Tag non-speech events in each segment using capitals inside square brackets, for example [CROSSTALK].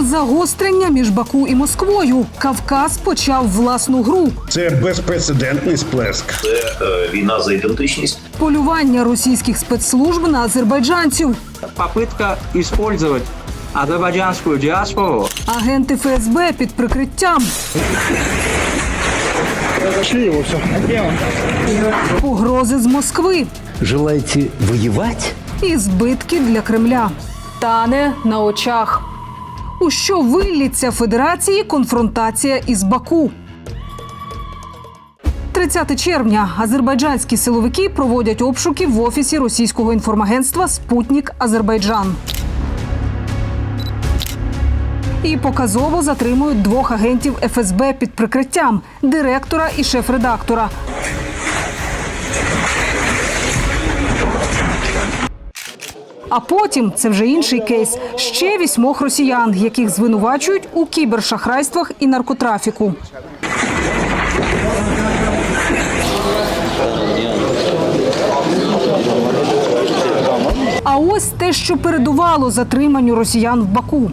Загострення між Баку і Москвою. Кавказ почав власну гру. Це безпрецедентний сплеск. Це е, війна за ідентичність. Полювання російських спецслужб на азербайджанців. попытка использовать азербайджанскую диаспору Агенти ФСБ під прикриттям. Погрози з Москви Желаете воевать? і збитки для Кремля. Тане на очах. У що вилліться Федерації конфронтація із Баку? 30 червня азербайджанські силовики проводять обшуки в офісі російського інформагентства Спутник Азербайджан. І показово затримують двох агентів ФСБ під прикриттям директора і шеф-редактора. А потім це вже інший кейс. Ще вісьмох росіян, яких звинувачують у кібершахрайствах і наркотрафіку. А ось те, що передувало затриманню росіян в Баку.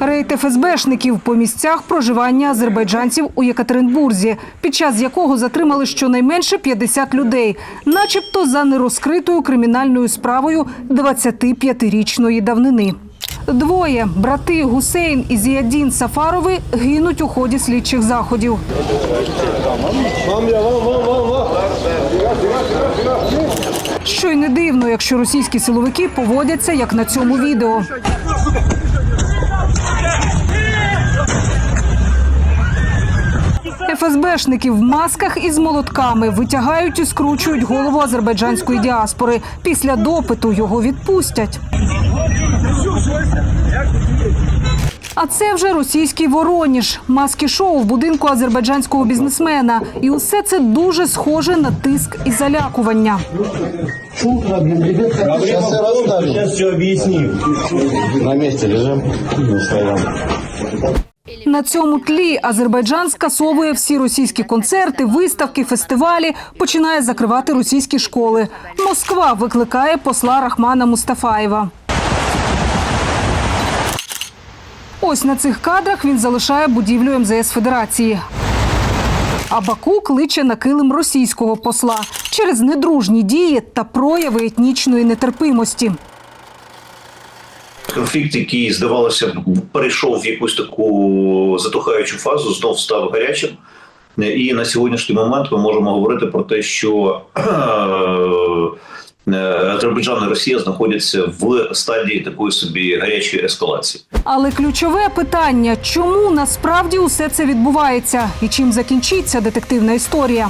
Рейд ФСБшників по місцях проживання азербайджанців у Єкатеринбурзі, під час якого затримали щонайменше 50 людей, начебто за нерозкритою кримінальною справою 25-річної давнини. Двоє брати Гусейн і Зіядін Сафарови гинуть у ході слідчих заходів. Що й не дивно, якщо російські силовики поводяться як на цьому відео. ФСБшники в масках із молотками витягають і скручують голову азербайджанської діаспори. Після допиту його відпустять. А це вже російський Вороніж, маски шоу в будинку азербайджанського бізнесмена. І усе це дуже схоже на тиск і залякування. Сейчас все объясним. На месте лежим, не стоим. На цьому тлі Азербайджан скасовує всі російські концерти, виставки, фестивалі, починає закривати російські школи. Москва викликає посла Рахмана Мустафаєва. Ось на цих кадрах він залишає будівлю МЗС Федерації. А Баку кличе на килим російського посла через недружні дії та прояви етнічної нетерпимості. Конфлікт, який здавалося, перейшов в якусь таку затухаючу фазу, знов став гарячим. І на сьогоднішній момент ми можемо говорити про те, що [CLEARS THROAT] е, Азербайджан і Росія знаходяться в стадії такої собі гарячої ескалації. Але ключове питання: чому насправді усе це відбувається і чим закінчиться детективна історія?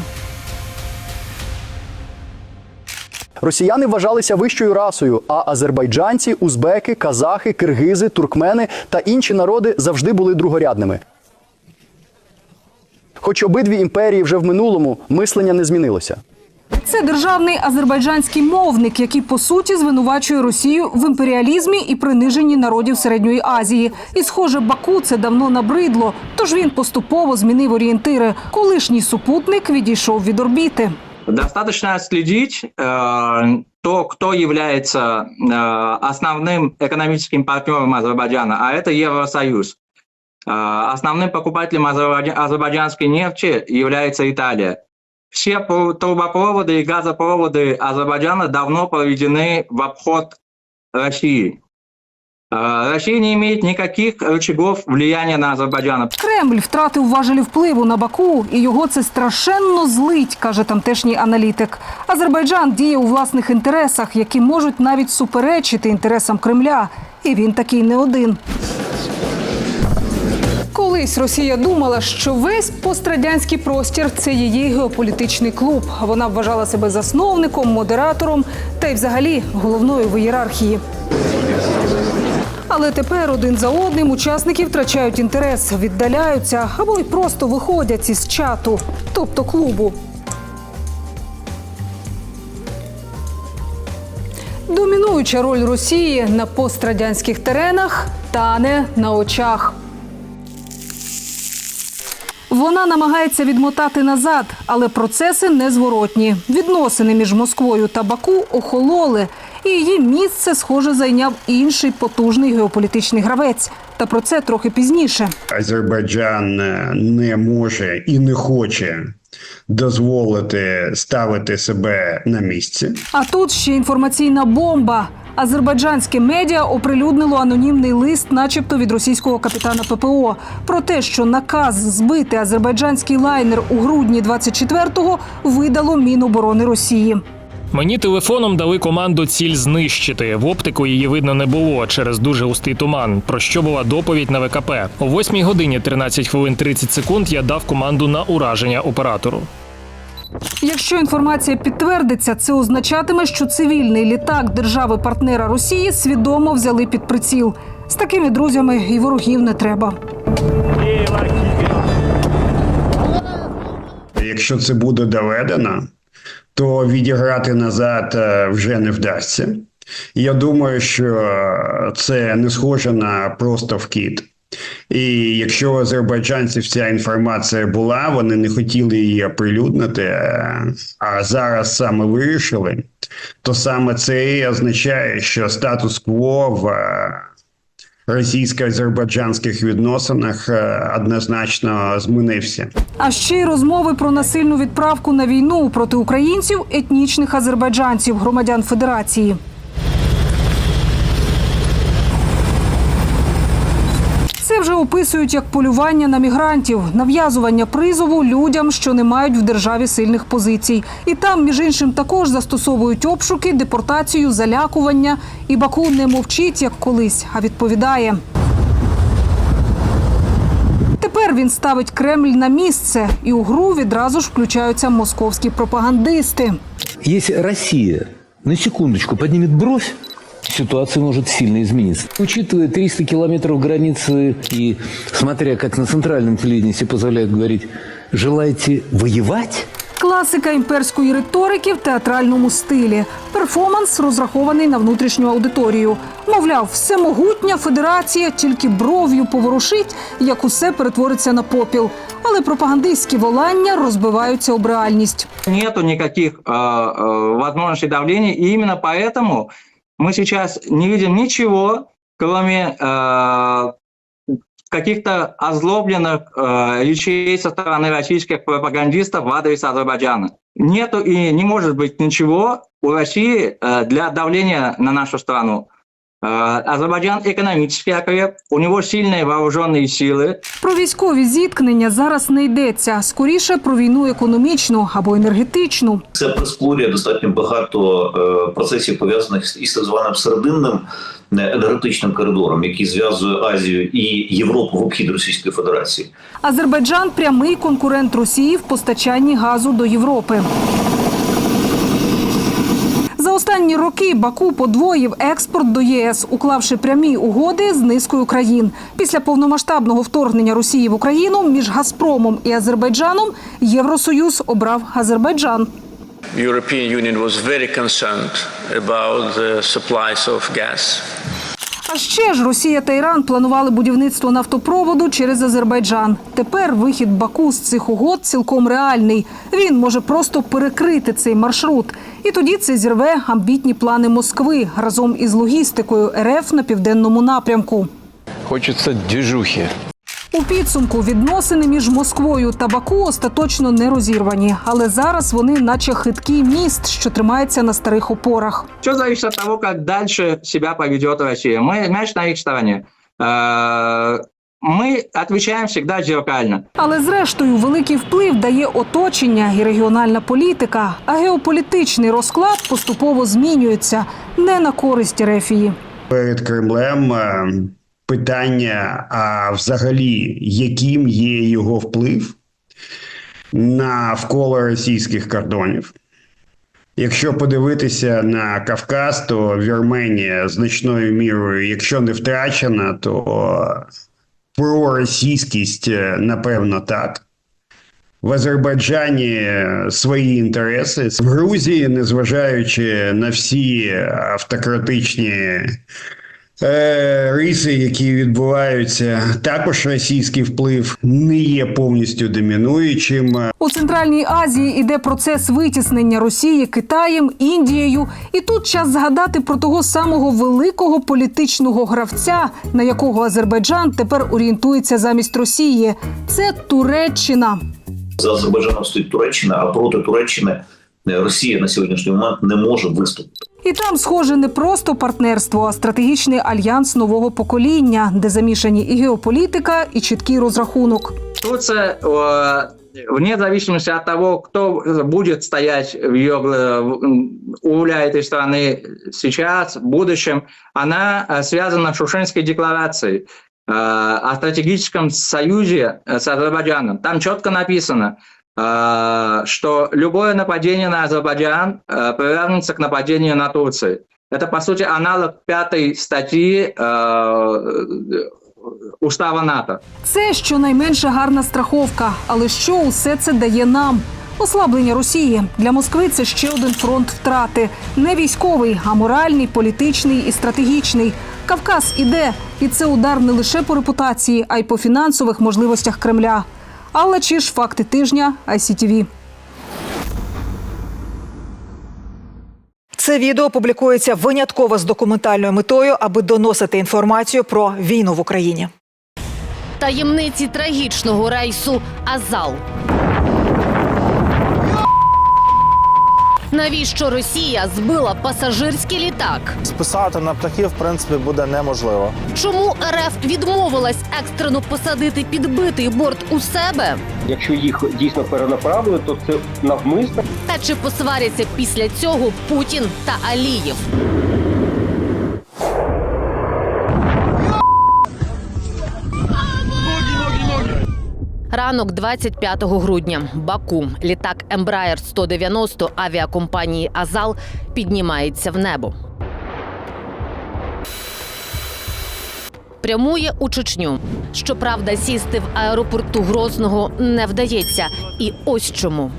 Росіяни вважалися вищою расою, а азербайджанці, узбеки, казахи, киргизи, туркмени та інші народи завжди були другорядними. Хоч обидві імперії вже в минулому мислення не змінилося. Це державний азербайджанський мовник, який по суті звинувачує Росію в імперіалізмі і приниженні народів Середньої Азії. І, схоже, Баку це давно набридло. Тож він поступово змінив орієнтири. Колишній супутник відійшов від орбіти. Достаточно следить э, то, кто является э, основным экономическим партнером Азербайджана, а это Евросоюз. Э, основным покупателем азербайджа- азербайджанской нефти является Италия. Все по- трубопроводы и газопроводы Азербайджана давно проведены в обход России. Э, Россия не имеет никаких рычагов влияния на Азербайджан. Кремль втратив важелі впливу на Баку, і його це страшенно злить, каже тамтешній аналітик. Азербайджан діє у власних інтересах, які можуть навіть суперечити інтересам Кремля. І він такий не один. Колись Росія думала, що весь пострадянський простір це її геополітичний клуб. Вона вважала себе засновником, модератором та й взагалі головною в ієрархії. Але тепер один за одним учасники втрачають інтерес, віддаляються або й просто виходять із чату, тобто клубу. Домінуюча роль Росії на пострадянських теренах тане на очах. Вона намагається відмотати назад, але процеси незворотні. Відносини між Москвою та Баку охололи. І її місце, схоже, зайняв інший потужний геополітичний гравець. Та про це трохи пізніше. Азербайджан е, не може і не хоче дозволити ставити себе на місці. А тут ще інформаційна бомба. Азербайджанське медіа оприлюднило анонімний лист, начебто від російського капітана ППО, про те, що наказ збити азербайджанський лайнер у грудні 24-го видало Міноборони Росії. Мені телефоном дали команду ціль знищити. В оптику її видно не було через дуже густий туман. Про що була доповідь на ВКП. О 8 годині 13 хвилин 30 секунд я дав команду на ураження оператору. Якщо інформація підтвердиться, це означатиме, що цивільний літак держави-партнера Росії свідомо взяли під приціл. З такими друзями і ворогів не треба. Якщо це буде доведено, то відіграти назад е, вже не вдасться. Я думаю, що це не схоже на просто вкид. І якщо у азербайджанців ця інформація була, вони не хотіли її оприлюднити, е, а зараз саме вирішили, то саме це і означає, що статус-кво в е, російсько-азербайджанських відносинах е, однозначно змінився. А ще й розмови про насильну відправку на війну проти українців етнічних азербайджанців, громадян Федерації. Це вже описують як полювання на мігрантів, нав'язування призову людям, що не мають в державі сильних позицій. І там, між іншим, також застосовують обшуки, депортацію, залякування. І Баку не мовчить, як колись, а відповідає. Тепер він ставить Кремль на місце, і у гру відразу ж включаються московські пропагандисти. Если Россия на секундочку поднимет бровь, ситуация может сильно измениться. Учитывая 300 километров границы и смотря как на центральном телевидении себе позволяют говорить, желаете воевать? Класика імперської риторики в театральному стилі. Перформанс розрахований на внутрішню аудиторію. Мовляв, всемогутня федерація тільки бров'ю поворушить, як усе перетвориться на попіл. Але пропагандистські волання розбиваються об реальність. Нету никаких э, э, возможностей давления, и именно поэтому мы сейчас не видим ничего, кроме э, каких-то озлобленных э, речей со стороны российских пропагандистов в адрес Азербайджана. Нету и не может быть ничего у России э, для давления на нашу страну. Э, Азербайджан экономически окреп, у него сильные вооруженные силы, Про військові зіткнення зараз не йдеться. Скоріше про війну економічну або енергетичну. Це прискорює достатньо багато е, процесів пов'язаних із так званим серединним е, енергетичним коридором, який зв'язує Азію і Європу в обхід Російської Федерації. Азербайджан прямий конкурент Росії в постачанні газу до Європи. Останні роки Баку подвоїв експорт до ЄС, уклавши прямі угоди з низкою країн. Після повномасштабного вторгнення Росії в Україну між Газпромом і Азербайджаном Євросоюз обрав Азербайджан. European Union was very concerned about the supplies of gas. А ще ж Росія та Іран планували будівництво нафтопроводу через Азербайджан. Тепер вихід Баку з цих угод цілком реальний. Він може просто перекрити цей маршрут. І тоді це зірве амбітні плани Москви разом із логістикою РФ на південному напрямку. Хочеться движухи. У підсумку відносини між Москвою та Баку остаточно не розірвані, але зараз вони, наче хиткий міст, що тримається на старих опорах. Все зависит от того, как дальше себя поведет Россия. Мы мяч на их стороне. Э, Мы отвечаем всегда зеркально. Але зрештою великий вплив дає оточення і регіональна політика. А геополітичний розклад поступово змінюється не на користь Рефії. Перед Кремлем е, питання, а взагалі, яким є його вплив навколо російських кордонів. Якщо подивитися на Кавказ, то Вірменія значною мірою, якщо не втрачена, то проросійськість, е, напевно, так. В Азербайджані е, свої інтереси. В Грузії, незважаючи на всі автократичні риси, які відбуваються, також російський вплив не є повністю домінуючим. У Центральній Азії іде процес витіснення Росії Китаєм, Індією. І тут час згадати про того самого великого політичного гравця, на якого Азербайджан тепер орієнтується замість Росії. Це Туреччина. За Азербайджаном стоїть Туреччина, а проти Туреччини е, Росія на сьогоднішній момент не може виступити. І там, схоже, не просто партнерство, а стратегічний альянс нового покоління, де замішані і геополітика, і чіткий розрахунок. Турция, э, вне зависимости от того, кто будет стоять в ее, э, в- м, у руля этой страны сейчас, в будущем, она э, связана с Шушенской декларацией э, о стратегическом союзе э, с Азербайджаном. Там четко написано, э, что любое нападение на Азербайджан э, приравнивается к нападению на Турцию. Это, по сути, аналог пятой статьи э, Устава НАТО. Це щонайменше гарна страховка. Але що усе це дає нам? Ослаблення Росії для Москви це ще один фронт втрати. Не військовий, а моральний, політичний і стратегічний. Кавказ іде, і це удар не лише по репутації, а й по фінансових можливостях Кремля. Алла Чіш, факти тижня, ICTV. Це відео публікується винятково з документальною метою, аби доносити інформацію про війну в Україні. Таємниці трагічного рейсу Азал. Навіщо Росія збила пасажирський літак? Списати на птахів, в принципі, буде неможливо. Чому РФ відмовилась екстрено посадити підбитий борт у себе? Якщо їх дійсно перенаправили, то це навмисно. Та чи посваряться після цього Путін та Алієв? Ранок 25 грудня. Баку. Літак Embraer 190 авіакомпанії Азал піднімається в небо. Прямує у Чечню. Щоправда, сісти в аеропорту Грозного не вдається. І ось чому.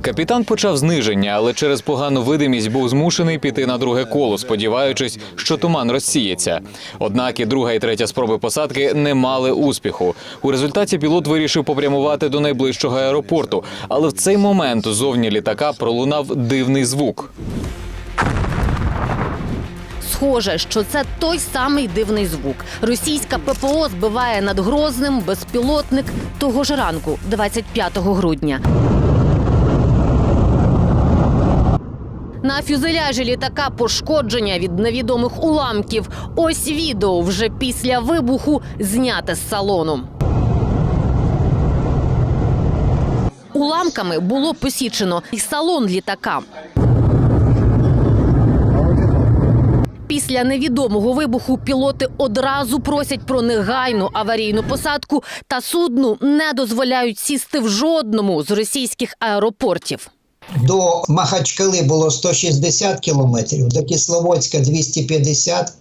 Капітан почав зниження, але через погану видимість був змушений піти на друге коло, сподіваючись, що туман розсіється. Однак і друга і третя спроби посадки не мали успіху. У результаті пілот вирішив попрямувати до найближчого аеропорту, але в цей момент зовні літака пролунав дивний звук. Схоже, що це той самий дивний звук. Російська ППО збиває над Грозним безпілотник того ж ранку, 25 грудня. На фюзеляжі літака пошкодження від невідомих уламків. Ось відео вже після вибуху зняте з салону. Уламками було посічено і салон літака. Після невідомого вибуху пілоти одразу просять про негайну аварійну посадку та судну не дозволяють сісти в жодному з російських аеропортів. До Махачкали було 160 кілометрів, до Кисловодська 250,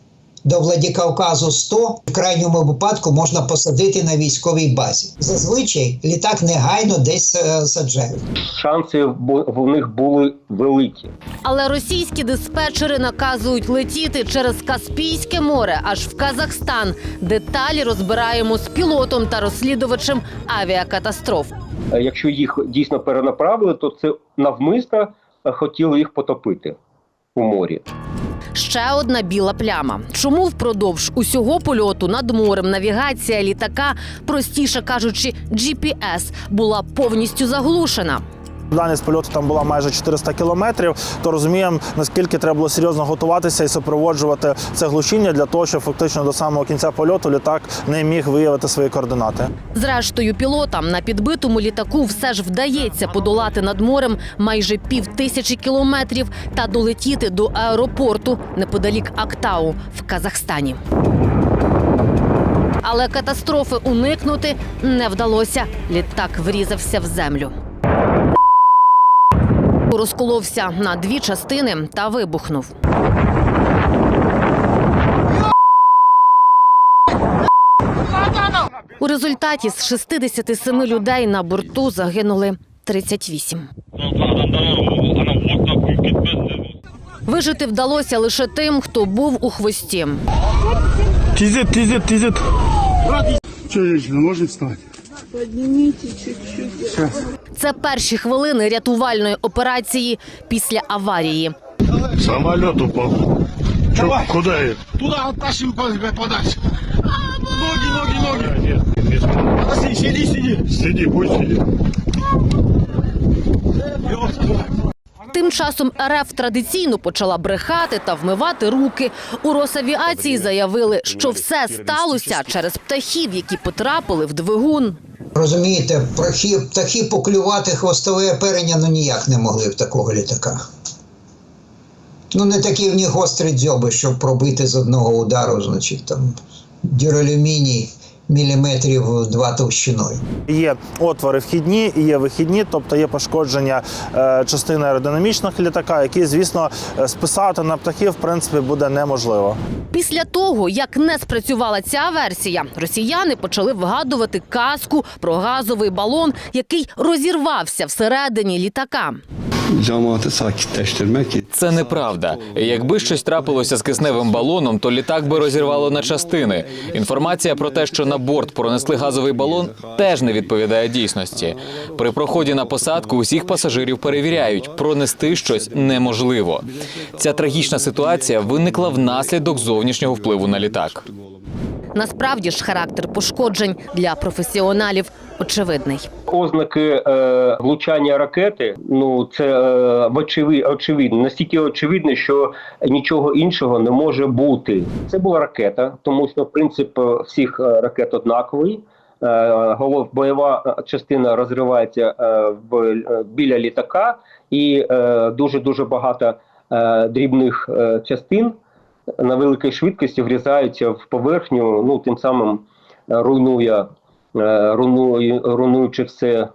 до Владикавказу 100. В крайньому випадку можна посадити на військовій базі. Зазвичай літак негайно десь е, саджають. Шанси в них були великі. Але російські диспетчери наказують летіти через Каспійське море аж в Казахстан. Деталі розбираємо з пілотом та розслідувачем авіакатастроф. Е, Якщо їх дійсно перенаправили, то це навмисно е, хотіли їх потопити у морі. Ще одна біла пляма. Чому впродовж усього польоту над морем навігація літака, простіше кажучи, GPS, була повністю заглушена? Дальність польоту там була майже 400 кілометрів, то розуміємо, наскільки треба було серйозно готуватися і супроводжувати це глушіння для того, щоб фактично до самого кінця польоту літак не міг виявити свої координати. Зрештою, пілотам на підбитому літаку все ж вдається подолати над морем майже пів тисячі кілометрів та долетіти до аеропорту неподалік Актау в Казахстані. Але катастрофи уникнути не вдалося. Літак врізався в землю. Розколовся на дві частини та вибухнув. У результаті з 67 людей на борту загинули 38. Вижити вдалося лише тим, хто був у хвості. Тізит, тізит, тізит. Женщина, можно встать? Це перші хвилини рятувальної операції після аварії. Самолет упал. Чё, куда это? Туда оттащим подальше. Ноги, ноги, ноги. Подожди, сиди, сиди. Сиди, пусть сидит. Тим часом РФ традиційно почала брехати та вмивати руки. У Росавіації заявили, що все сталося через птахів, які потрапили в двигун. Розумієте, птахи, птахи поклювати хвостове оперення ну ніяк не могли в такого літака. Ну, не такі в них гострі дзьоби, щоб пробити з одного удару, значить, там дюралюміній міліметрів два товщиною. Є отвори вхідні і є вихідні, тобто є пошкодження е, частини аеродинамічних літака, які, звісно, е, списати на птахів в принципі буде неможливо. Після того, як не спрацювала ця версія, росіяни почали вгадувати казку про газовий балон, який розірвався всередині літака. Cemaati sakinleştirmek Це неправда. Якби щось трапилося з кисневим балоном, то літак би розірвало на частини. Інформація про те, що на борт пронесли газовий балон, теж не відповідає дійсності. При проході на посадку усіх пасажирів перевіряють, пронести щось неможливо. Ця трагічна ситуація виникла внаслідок зовнішнього впливу на літак. Насправді ж характер пошкоджень для професіоналів очевидний. Ознаки е, влучання ракети, ну це е, очевидно, настільки очевидно, що нічого іншого не може бути. Це була ракета, тому що принцип е, всіх е, ракет однаковий. Е, голов бойова частина розривається в біля літака, і дуже дуже багато дрібних частин на великій швидкості врізаються в поверхню, ну тим самим е, руйнує, е, руйнує, руйнуючи все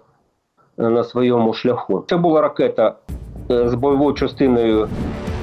на своєму шляху. Це була ракета е, з бойовою частиною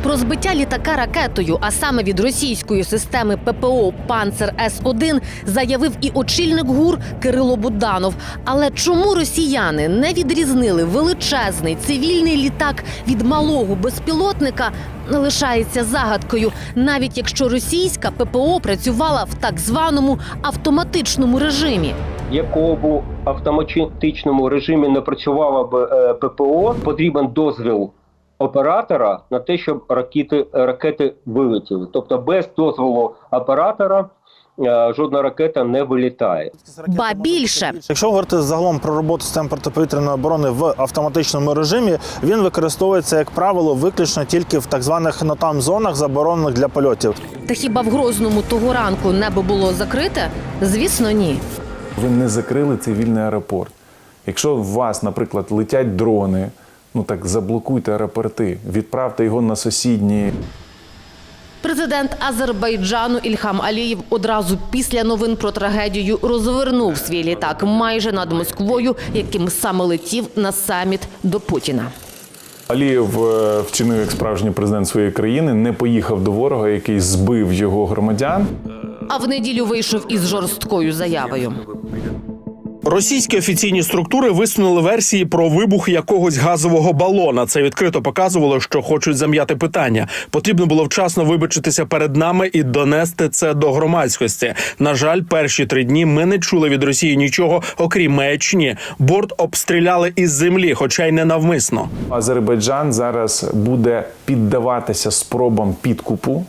Про збиття літака ракетою, а саме від російської системи ППО Панцер С-1, заявив і очільник ГУР Кирило Буданов. Але чому росіяни не відрізнили величезний цивільний літак від малого безпілотника, лишається загадкою, навіть якщо російська ППО працювала в так званому автоматичному режимі. якого в автоматичному режимі не працювала б е, ППО, потрібен дозвіл оператора на те, щоб ракети, ракети вилетіли. Тобто без дозволу оператора е, жодна ракета не вилітає. Ба більше Якщо говорити загалом про роботу систем протиповітряної оборони в автоматичному режимі, він використовується, як правило, виключно тільки в так званих нотам зонах, заборонених для польотів. та хіба в Грозному того ранку небо було закрите? Звісно, ні. Ви не закрили цивільний аеропорт. Якщо у вас, наприклад, летять дрони, ну так заблокуйте аеропорти, відправте його на сусідні. Президент Азербайджану Ільхам Алієв одразу після новин про трагедію розвернув свій літак майже над Москвою, яким саме летів на саміт до Путіна. Алієв е, вчинив як справжній президент своєї країни, не поїхав до ворога, який збив його громадян. А в неділю вийшов із жорсткою заявою. Російські офіційні структури висунули версії про вибух якогось газового балона. Це відкрито показувало, що хочуть зам'яти питання. Потрібно було вчасно вибачитися перед нами і донести це до громадськості. На жаль, перші три дні ми не чули від Росії нічого, окрім маячні. Борт обстріляли із землі, хоча й не навмисно. Азербайджан зараз буде піддаватися спробам підкупу.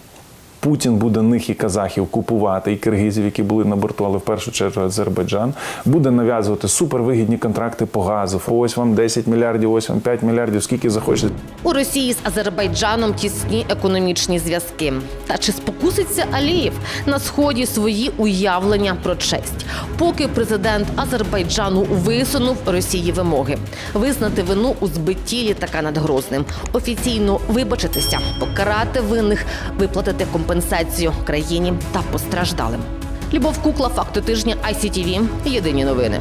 Путін буде них і казахів купувати, і киргизів, які були на борту, але в першу чергу Азербайджан буде нав'язувати супервигідні контракти по газу. Ось вам 10 мільярдів, ось вам 5 мільярдів, скільки захочете. У Росії з Азербайджаном тісні економічні зв'язки. Та чи спокуситься Алієв на сході свої уявлення про честь? Поки президент Азербайджану висунув Росії вимоги визнати вину у збитті літака над Грозним, офіційно вибачитися, покарати винних, виплатити компенсацію країні та постраждалим. Любов Кукла, факти тижня ICTV. Єдині новини.